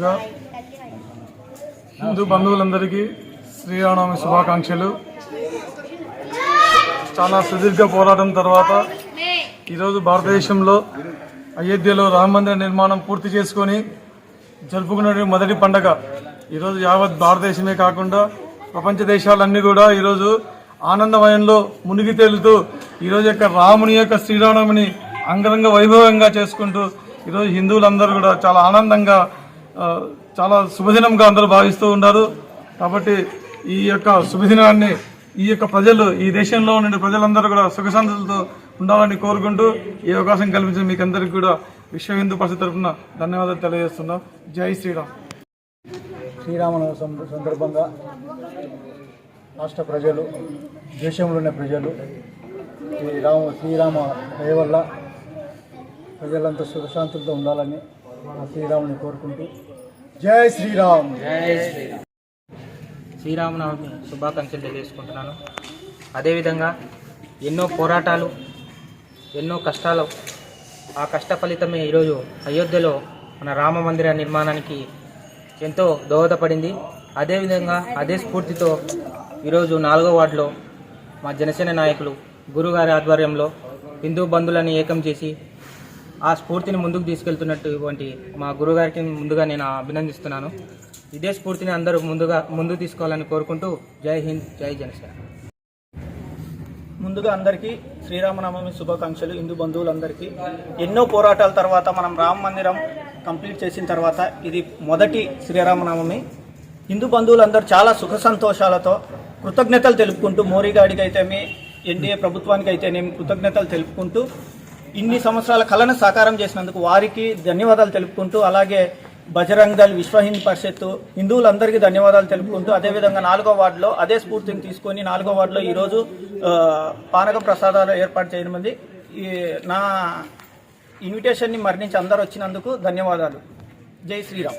ముందుగా హిందూ బంధువులందరికీ శ్రీరామనవమి శుభాకాంక్షలు. చాలా సుదీర్ఘ పోరాటం తర్వాత ఈరోజు భారతదేశంలో అయోధ్యలో రామ మందిర నిర్మాణం పూర్తి చేసుకొని జరుపుకునే మొదటి పండగ. ఈరోజు యావత్ భారతదేశమే కాకుండా ప్రపంచ దేశాలన్నీ కూడా ఈరోజు ఆనందమయంలో మునిగి తేలుతూ ఈరోజు యొక్క రాముని యొక్క శ్రీరామని అంగరంగ వైభవంగా చేసుకుంటూ ఈరోజు హిందువులందరూ కూడా చాలా ఆనందంగా చాలా శుభదినంగా అందరూ భావిస్తూ ఉన్నారు. కాబట్టి ఈ యొక్క శుభదినాన్ని ఈ యొక్క ప్రజలు ఈ దేశంలో ఉండే ప్రజలందరూ కూడా సుఖశాంతులతో ఉండాలని కోరుకుంటూ ఈ అవకాశం కల్పించిన మీకు అందరికీ కూడా విశ్వ హిందూ పరిషత్ తరఫున ధన్యవాదాలు తెలియజేస్తున్నాం. జై శ్రీరామ్. శ్రీరామన సందర్భంగా రాష్ట్ర ప్రజలు దేశంలో ఉన్న ప్రజలు శ్రీరామ శ్రీరామ దయ వల్ల ప్రజలంతా సుఖశాంతులతో ఉండాలని శ్రీరాముని కోరుకుంటూ. జై శ్రీరామ్. శ్రీరామనవమి శుభాకాంక్షలు తెలియజేసుకుంటున్నాను. అదేవిధంగా ఎన్నో పోరాటాలు ఎన్నో కష్టాలు ఆ కష్ట ఫలితమే ఈరోజు అయోధ్యలో మన రామ మందిర నిర్మాణానికి ఎంతో దోహదపడింది. అదేవిధంగా అదే స్ఫూర్తితో ఈరోజు నాలుగో వార్డులో మా జనసేన నాయకులు గురుగారి ఆధ్వర్యంలో హిందూ బంధువులను ఏకం చేసి ఆ స్ఫూర్తిని ముందుకు తీసుకెళ్తున్నటువంటి మా గురుగారికి ముందుగా నేను అభినందిస్తున్నాను. ఇదే స్ఫూర్తిని అందరూ ముందుగా ముందుకు తీసుకోవాలని కోరుకుంటూ జై హింద్ జై జనసేన. ముందుగా అందరికీ శ్రీరామనవమి శుభాకాంక్షలు. హిందూ బంధువులందరికీ ఎన్నో పోరాటాల తర్వాత మనం రామ మందిరం కంప్లీట్ చేసిన తర్వాత ఇది మొదటి శ్రీరామనవమి. హిందూ బంధువులందరూ చాలా సుఖ సంతోషాలతో కృతజ్ఞతలు తెలుపుకుంటూ మోరీ గాడికి అయితేమి ఎన్డీఏ ప్రభుత్వానికి అయితేనేమి కృతజ్ఞతలు తెలుపుకుంటూ ఇన్ని సంవత్సరాల కళను సాకారం చేసినందుకు వారికి ధన్యవాదాలు తెలుపుకుంటూ అలాగే బజరంగ్ దళ్ విశ్వ హింద్ పరిషత్తు హిందువులందరికీ ధన్యవాదాలు తెలుపుకుంటూ అదేవిధంగా నాలుగో వార్డులో అదే స్ఫూర్తిని తీసుకొని నాలుగో వార్డులో ఈరోజు పానక ప్రసాదాలు ఏర్పాటు చేయడం ఉంది. ఈ నా ఇన్విటేషన్ని మరణించి అందరు వచ్చినందుకు ధన్యవాదాలు. జై శ్రీరామ్.